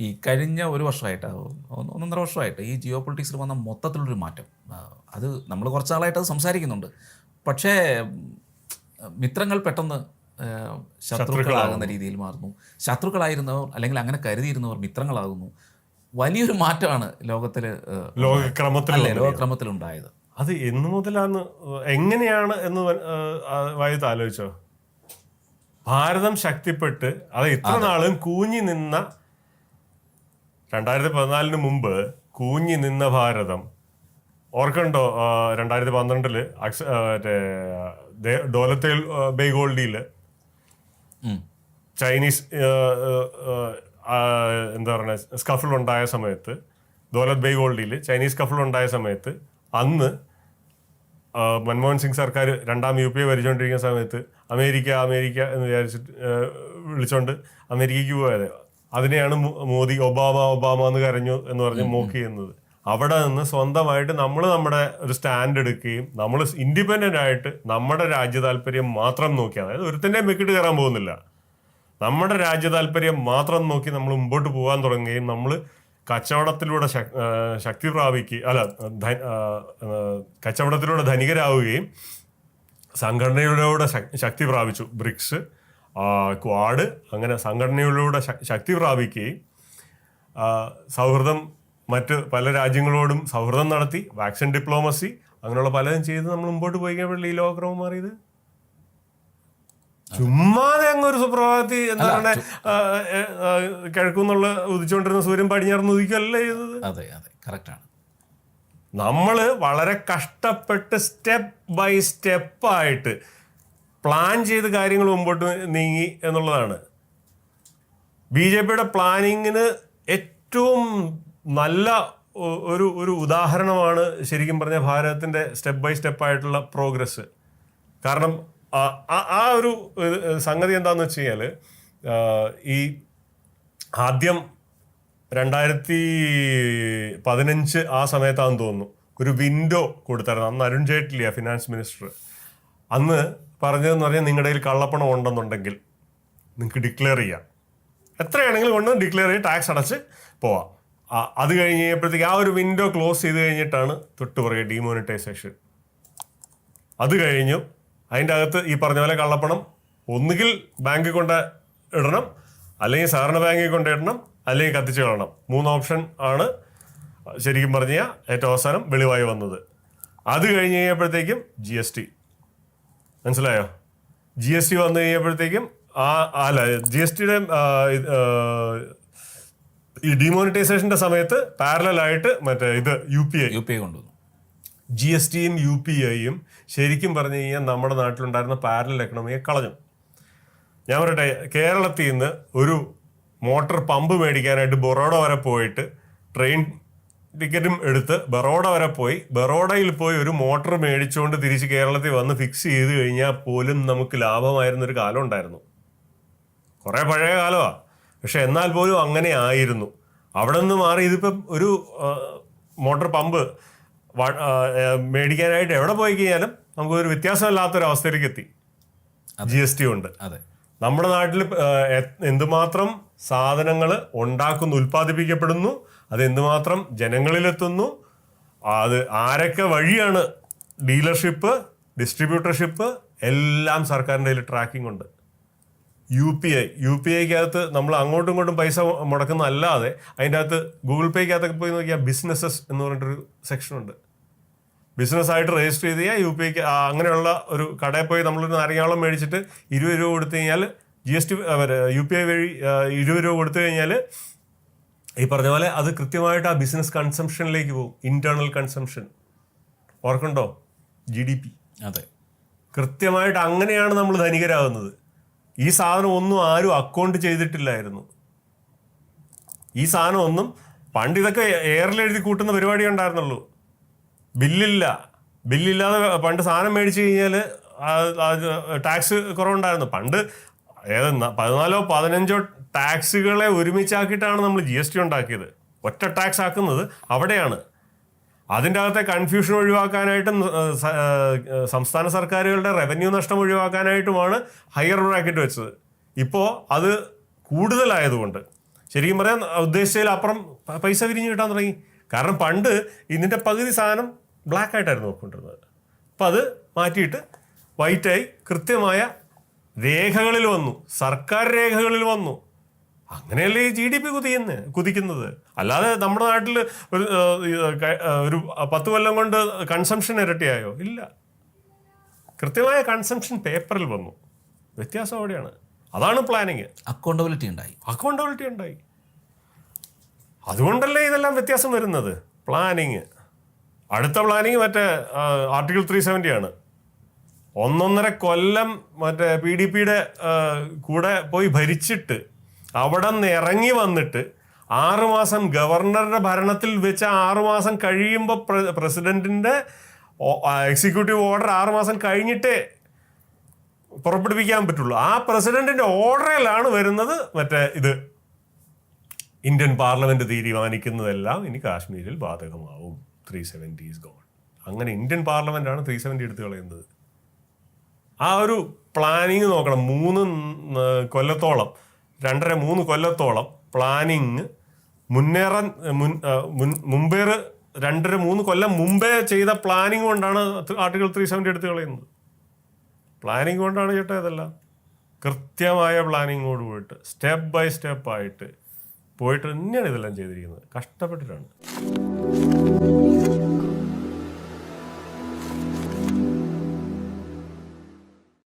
ഈ കഴിഞ്ഞ ഒരു വർഷമായിട്ട് ഒന്ന് ഒന്നൊന്നര വർഷമായിട്ട് ഈ ജിയോ പൊളിറ്റിക്സിൽ വന്ന മൊത്തത്തിലൊരു മാറ്റം. അത് നമ്മൾ കുറച്ച് നാളായിട്ട് അത് സംസാരിക്കുന്നുണ്ട്. പക്ഷേ മിത്രങ്ങൾ പെട്ടെന്ന് ശത്രുക്കളാകുന്ന രീതിയിൽ മാറുന്നു. ശത്രുക്കളായിരുന്നവർ അല്ലെങ്കിൽ അങ്ങനെ കരുതിയിരുന്നവർ മിത്രങ്ങളാകുന്നു. വലിയൊരു മാറ്റമാണ് ലോകത്തിൽ ലോകക്രമത്തിൽ ലോകക്രമത്തിൽ ലോകക്രമത്തിലുണ്ടായത്. അത് എന്നു മുതലാന്ന് എങ്ങനെയാണ് എന്ന് വൈദ്യുതി ആലോചിച്ചോ? ഭാരതം ശക്തിപ്പെട്ട് അത് ഇത്ര നാളും കൂഞ്ഞി നിന്ന രണ്ടായിരത്തി പതിനാലിന് മുമ്പ് കൂഞ്ഞി നിന്ന ഭാരതം. ഓർക്കണ്ടോ രണ്ടായിരത്തി പന്ത്രണ്ടിൽ അക്സ- മറ്റേ ഡോലത്തെ ബേഗോൾഡിയിൽ ചൈനീസ് എന്താ പറയുക സ്കഫിൾ ഉണ്ടായ സമയത്ത് ദോലത് ബൈ ഗോൾഡിയിൽ ചൈനീസ് സ്കഫിൾ ഉണ്ടായ സമയത്ത് അന്ന് മൻമോഹൻ സിംഗ് സർക്കാർ രണ്ടാം യു പി എ ഭരിച്ചുകൊണ്ടിരിക്കുന്ന സമയത്ത് അമേരിക്ക അമേരിക്ക എന്ന് വിചാരിച്ചിട്ട് വിളിച്ചുകൊണ്ട് വിളിച്ചോണ്ട് അമേരിക്കയ്ക്ക് പോയത്. അതിനെയാണ് മോദി ഒബാമ ഒബാമ എന്ന് കരഞ്ഞു എന്ന് പറഞ്ഞ് മോക്ക് ചെയ്യുന്നത് അവിടെ നിന്ന് സ്വന്തമായിട്ട് നമ്മൾ നമ്മുടെ ഒരു സ്റ്റാൻഡ് എടുക്കുകയും നമ്മൾ ഇൻഡിപെൻഡന്റ് ആയിട്ട് നമ്മുടെ രാജ്യ താല്പര്യം മാത്രം നോക്കി അതായത് ഒരുത്തന്റെ മെക്കിട്ട് കയറാൻ പോകുന്നില്ല. നമ്മുടെ രാജ്യ താല്പര്യം മാത്രം നോക്കി നമ്മൾ മുമ്പോട്ട് പോകാൻ തുടങ്ങുകയും നമ്മൾ കച്ചവടത്തിലൂടെ ശക്തി പ്രാപിക്കുക അല്ല കച്ചവടത്തിലൂടെ ധനികരാവുകയും സംഘടനയിലൂടെ ശക്തി പ്രാപിച്ചു. ബ്രിക്സ് ക്വാഡ് അങ്ങനെ സംഘടനയിലൂടെ ശക്തി പ്രാപിക്കുകയും സൗഹൃദം മറ്റ് പല രാജ്യങ്ങളോടും സൗഹൃദം നടത്തി വാക്സിൻ ഡിപ്ലോമസി അങ്ങനെയുള്ള പലതും ചെയ്ത് നമ്മൾ മുമ്പോട്ട് പോയി കഴിഞ്ഞപ്പോൾ ഈ ലോകക്രമം മാറിയത്? ചുമ്മാതെ അങ്ങ് ഒരു സുപ്രഭാതത്തിൽ എന്താ പറയുക കിഴക്കുന്നുള്ള ഉദിച്ചുകൊണ്ടിരുന്ന സൂര്യൻ പടിഞ്ഞാറുന്ന് ഉദിക്കല്ലേ ചെയ്തത്? അതെ അതെ കറക്റ്റാണ്. നമ്മൾ വളരെ കഷ്ടപ്പെട്ട് സ്റ്റെപ്പ് ബൈ സ്റ്റെപ്പായിട്ട് പ്ലാൻ ചെയ്ത് കാര്യങ്ങൾ മുമ്പോട്ട് നീങ്ങി എന്നുള്ളതാണ്. ബി ജെ പിയുടെ പ്ലാനിങ്ങിന് ഏറ്റവും നല്ല ഒരു ഒരു ഉദാഹരണമാണ് ശരിക്കും പറഞ്ഞ ഭാരതത്തിന്റെ സ്റ്റെപ്പ് ബൈ സ്റ്റെപ്പ് ആയിട്ടുള്ള പ്രോഗ്രസ് കാരണം ആ- ഒരു സംഗതി എന്താണെന്ന് വെച്ച് കഴിഞ്ഞാൽ ഈ ആദ്യം രണ്ടായിരത്തി പതിനഞ്ച് ആ സമയത്താണെന്ന് തോന്നുന്നു. ഒരു വിൻഡോ കൊടുത്തായിരുന്നു. അന്ന് അരുൺ ജെയ്റ്റ്ലിയാണ് ഫിനാൻസ് മിനിസ്റ്റർ അന്ന് പറഞ്ഞതെന്ന് പറഞ്ഞാൽ നിങ്ങളുടെ കയ്യിൽ കള്ളപ്പണം ഉണ്ടെന്നുണ്ടെങ്കിൽ നിങ്ങൾക്ക് ഡിക്ലെയർ ചെയ്യാം. എത്രയാണെങ്കിലും കൊണ്ട് ഡിക്ലെയർ ചെയ്ത് ടാക്സ് അടച്ച് പോവാം. അത് കഴിഞ്ഞ് കഴിഞ്ഞപ്പോഴത്തേക്ക് ആ ഒരു വിൻഡോ ക്ലോസ് ചെയ്ത് കഴിഞ്ഞിട്ടാണ് തൊട്ട് പറയുക ഡിമോണിറ്റൈസേഷൻ അത് കഴിഞ്ഞു അതിന്റെ അകത്ത് ഈ പറഞ്ഞ പോലെ കള്ളപ്പണം ഒന്നുകിൽ ബാങ്കിൽ കൊണ്ട് ഇടണം അല്ലെങ്കിൽ സഹകരണ ബാങ്കിൽ കൊണ്ട് ഇടണം അല്ലെങ്കിൽ കത്തിച്ച് കളയണം. മൂന്ന് ഓപ്ഷൻ ആണ് ശരിക്കും പറഞ്ഞാൽ ഏറ്റവും അവസാനം വെളിവായി വന്നത്. അത് കഴിഞ്ഞ് കഴിഞ്ഞപ്പോഴത്തേക്കും ജി എസ് ടി മനസ്സിലായോ? ജി എസ് ടി വന്നു കഴിഞ്ഞപ്പോഴത്തേക്കും ആ അല്ല ജി എസ് ടിയുടെ ഈ ഡിമോണിറ്റൈസേഷന്റെ സമയത്ത് പാരലായിട്ട് മറ്റേ ഇത് U P I U P I കൊണ്ടുവന്നു. ജി എസ് ടിയും യു പി ഐയും ശരിക്കും പറഞ്ഞു കഴിഞ്ഞാൽ നമ്മുടെ നാട്ടിലുണ്ടായിരുന്ന പാരലൽ എക്കണോമിയെ കളഞ്ഞു. ഞാൻ പറയട്ടെ കേരളത്തിൽ നിന്ന് ഒരു മോട്ടോർ പമ്പ് മേടിക്കാനായിട്ട് ബൊറോഡ വരെ പോയിട്ട് ട്രെയിൻ ടിക്കറ്റും എടുത്ത് ബറോഡ വരെ പോയി. ബറോഡയിൽ പോയി ഒരു മോട്ടോർ മേടിച്ചുകൊണ്ട് തിരിച്ച് കേരളത്തിൽ വന്ന് ഫിക്സ് ചെയ്ത് കഴിഞ്ഞാൽ പോലും നമുക്ക് ലാഭമായിരുന്ന ഒരു കാലം ഉണ്ടായിരുന്നു. കുറേ പഴയ കാലമാണ് പക്ഷെ എന്നാൽ പോലും അങ്ങനെ ആയിരുന്നു. അവിടെ നിന്ന് മാറി ഇതിപ്പം ഒരു മോട്ടോർ പമ്പ് മേടിക്കാനായിട്ട് എവിടെ പോയി കഴിഞ്ഞാലും നമുക്കൊരു വ്യത്യാസമില്ലാത്തൊരവസ്ഥയിലേക്ക് വ്യത്യാസമില്ലാത്തൊരു അവസ്ഥയിലേക്ക് എത്തി ജി എസ് ടി ഉണ്ട്. അതെ. നമ്മുടെ നാട്ടിൽ എന്തുമാത്രം സാധനങ്ങൾ ഉണ്ടാക്കുന്നു ഉൽപ്പാദിപ്പിക്കപ്പെടുന്നു അത് എന്തുമാത്രം ജനങ്ങളിലെത്തുന്നു അത് ആരൊക്കെ വഴിയാണ് ഡീലർഷിപ്പ് ഡിസ്ട്രിബ്യൂട്ടർഷിപ്പ് എല്ലാം സർക്കാരിന്റെ കയ്യിൽ ട്രാക്കിംഗ് ഉണ്ട്. U P I U P ഐക്കകത്ത് നമ്മൾ അങ്ങോട്ടും ഇങ്ങോട്ടും പൈസ മുടക്കുന്നതല്ലാതെ അതിന്റെ അകത്ത് ഗൂഗിൾ പേക്കകത്തൊക്കെ പോയി നോക്കിയാൽ ബിസിനസ്സസ് എന്ന് പറഞ്ഞിട്ടൊരു സെക്ഷൻ ബിസിനസ് ആയിട്ട് രജിസ്റ്റർ ചെയ്ത് കഴിഞ്ഞാൽ യു പി ഐക്ക് അങ്ങനെയുള്ള ഒരു കടയിൽ പോയി നമ്മളൊരു നാരങ്ങാവളം മേടിച്ചിട്ട് ഇരുപത് രൂപ കൊടുത്തു കഴിഞ്ഞാൽ G S T U P I വഴി ഇരുപത് രൂപ കൊടുത്തു കഴിഞ്ഞാൽ ഈ പറഞ്ഞ പോലെ അത് കൃത്യമായിട്ട് ആ ബിസിനസ് കൺസംഷനിലേക്ക് പോകും. ഇന്റേണൽ കൺസംഷൻ ഓർക്കണ്ടോ ജി ഡി പി അതെ. കൃത്യമായിട്ട് അങ്ങനെയാണ് നമ്മൾ ധനികരാകുന്നത്. ഈ സാധനം ഒന്നും ആരും അക്കൗണ്ട് ചെയ്തിട്ടില്ലായിരുന്നു. ഈ സാധനം ഒന്നും പണ്ട് ഇതൊക്കെ എയറിൽ എഴുതി കൂട്ടുന്ന പരിപാടി ഉണ്ടായിരുന്നുള്ളൂ ബില്ലില്ല. ബില്ലില്ലാതെ പണ്ട് സാധനം മേടിച്ചു കഴിഞ്ഞാൽ ടാക്സ് കുറവുണ്ടായിരുന്നു. പണ്ട് ഏത് പതിനാലോ പതിനഞ്ചോ ടാക്സുകളെ ഒരുമിച്ചാക്കിയിട്ടാണ് നമ്മൾ ജി എസ് ടി ഉണ്ടാക്കിയത്. ഒറ്റ ടാക്സ് ആക്കുന്നത് അവിടെയാണ്. അതിന്റെ അകത്തെ കൺഫ്യൂഷൻ ഒഴിവാക്കാനായിട്ടും സംസ്ഥാന സർക്കാരുകളുടെ റവന്യൂ നഷ്ടം ഒഴിവാക്കാനായിട്ടുമാണ് ഹയർ ബ്രാക്കറ്റ് വെച്ചത്. ഇപ്പോൾ അത് കൂടുതലായതുകൊണ്ട്. ശരിക്കും പറയാൻ ഉദ്ദേശിച്ചതിൽ അപ്പുറം പൈസ വിരിഞ്ഞു കിട്ടാൻ തുടങ്ങി. കാരണം പണ്ട് ഇതിന്റെ പകുതി സാധനം ബ്ലാക്ക് ആയിട്ടായിരുന്നു നോക്കിക്കൊണ്ടിരുന്നത്. അപ്പം അത് മാറ്റിയിട്ട് വൈറ്റായി കൃത്യമായ രേഖകളിൽ വന്നു. സർക്കാർ രേഖകളിൽ വന്നു. അങ്ങനെയല്ലേ ഈ ജി ഡി പി കുതിയുന്നത് കുതിക്കുന്നത്? അല്ലാതെ നമ്മുടെ നാട്ടിൽ ഒരു ഒരു പത്ത് കൊല്ലം കൊണ്ട് കൺസംഷൻ ഇരട്ടിയായോ? ഇല്ല. കൃത്യമായ കൺസംഷൻ പേപ്പറിൽ വന്നു. വ്യത്യാസം അവിടെയാണ്. അതാണ് പ്ലാനിങ് അക്കൗണ്ടബിലിറ്റി ഉണ്ടായി. അക്കൗണ്ടബിലിറ്റി ഉണ്ടായി. അതുകൊണ്ടല്ലേ ഇതെല്ലാം വ്യത്യാസം വരുന്നത്? പ്ലാനിങ് അടുത്ത പ്ലാനിങ് മറ്റേ ആർട്ടിക്കിൾ ത്രീ സെവന്റി ആണ്. ഒന്നൊന്നര കൊല്ലം മറ്റേ പി ഡി പിയുടെ കൂടെ പോയി ഭരിച്ചിട്ട് അവിടെ നിന്ന് ഇറങ്ങി വന്നിട്ട് ആറുമാസം ഗവർണറുടെ ഭരണത്തിൽ വെച്ച ആറുമാസം കഴിയുമ്പോൾ പ്രസിഡന്റിന്റെ എക്സിക്യൂട്ടീവ് ഓർഡർ ആറുമാസം കഴിഞ്ഞിട്ടേ പുറപ്പെടുവിക്കാൻ പറ്റുള്ളൂ. ആ പ്രസിഡന്റിന്റെ ഓർഡറിലാണ് വരുന്നത് മറ്റേ ഇത്. ഇന്ത്യൻ പാർലമെന്റ് തീരുമാനിക്കുന്നതെല്ലാം ഇനി കാശ്മീരിൽ ബാധകമാവും. ത്രീ സെവന്റി ഈസ് ഗോൺ അങ്ങനെ ഇന്ത്യൻ പാർലമെന്റാണ് ത്രീ സെവന്റി എടുത്തു കളയുന്നത്. ആ ഒരു പ്ലാനിങ് നോക്കണം. മൂന്ന് കൊല്ലത്തോളം രണ്ടര മൂന്ന് കൊല്ലത്തോളം പ്ലാനിങ് മുന്നേറാൻ മുമ്പേറ് രണ്ടര മൂന്ന് കൊല്ലം മുമ്പേ ചെയ്ത പ്ലാനിങ് കൊണ്ടാണ് ആർട്ടിക്കിൾ ത്രീ സെവന്റി എടുത്തു കളയുന്നത്. പ്ലാനിങ് കൊണ്ടാണ് ചേട്ടാ ഇതെല്ലാം. കൃത്യമായ പ്ലാനിങ്ങോട് പോയിട്ട് സ്റ്റെപ്പ് ബൈ സ്റ്റെപ്പ് ആയിട്ട് പോയിട്ട് തന്നെയാണ് ഇതെല്ലാം ചെയ്തിരിക്കുന്നത്. കഷ്ടപ്പെട്ടിട്ടാണ്.